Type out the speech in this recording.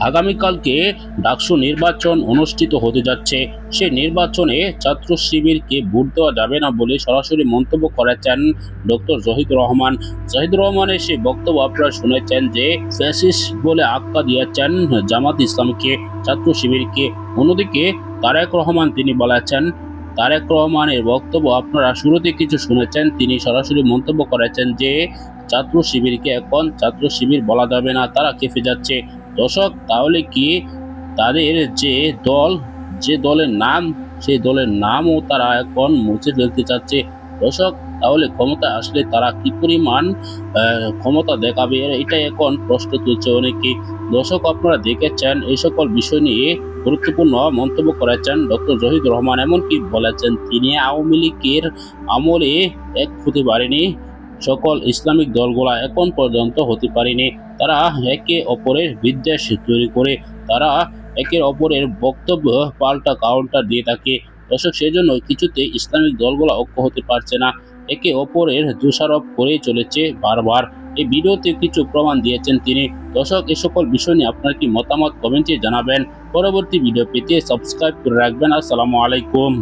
আগামীকালকে ডাকসু নির্বাচন অনুষ্ঠিত হতে যাচ্ছে। সে নির্বাচনে ছাত্র শিবিরকে ভোট দেওয়া যাবে না বলে সরাসরি মন্তব্য করেছেন ডক্টর জহিদ রহমান। জহিদ রহমানের সেই বক্তব্য আপনারা শুনেছেন যে, ফ্যাসিস্ট বলে আখ্যা দিয়েছেন জামাত ইসলামকে, ছাত্র শিবিরকে। অন্যদিকে তারেক রহমান তিনি বলেছেন, তারেক রহমানের বক্তব্য আপনারা শুরুতে কিছু শুনেছেন, তিনি সরাসরি মন্তব্য করেছেন যে, ছাত্র শিবিরকে এখন ছাত্র শিবির বলা যাবে না, তারা কেঁপে যাচ্ছে। দর্শক, তাহলে কি তাদের যে দল, যে দলের নাম, সেই দলের নামও তারা এখন মুছে ফেলতে চাচ্ছে। দর্শক, তাহলে ক্ষমতা আসলে তারা কি পরিমাণ ক্ষমতা দেখাবে? এটা এখন প্রশ্ন তুলছে অনেকে। দর্শক, আপনারা দেখেছেন এই সকল বিষয় নিয়ে গুরুত্বপূর্ণ মন্তব্য করেছেন ডক্টর জহিদ রহমান। এমনকি বলেছেন, তিনি আওয়ামী লীগের আমলে এক হতে পারেনি। সকল ইসলামিক দলগুলা এখন পর্যন্ত হতে পারেনি। তারা একে অপরের বিদ্বেষ তৈরি করে, তারা একে অপরের বক্তব্য পাল্টা কাউন্টার দিয়ে থাকে। দর্শক সেই জন্য কিছুতে ইসলামিক দলগুলো ঐক্য হতে পারছে না। একে অপরের দোষারোপ করেই চলেছে বারবার। এই ভিডিওতে কিছু প্রমাণ দিয়েছেন তিনি। দর্শক, এ সকল বিষয় নিয়ে আপনার কি মতামত কমেন্টে জানাবেন। পরবর্তী ভিডিও পেতে সাবস্ক্রাইব করে রাখবেন। আসসালামু আলাইকুম।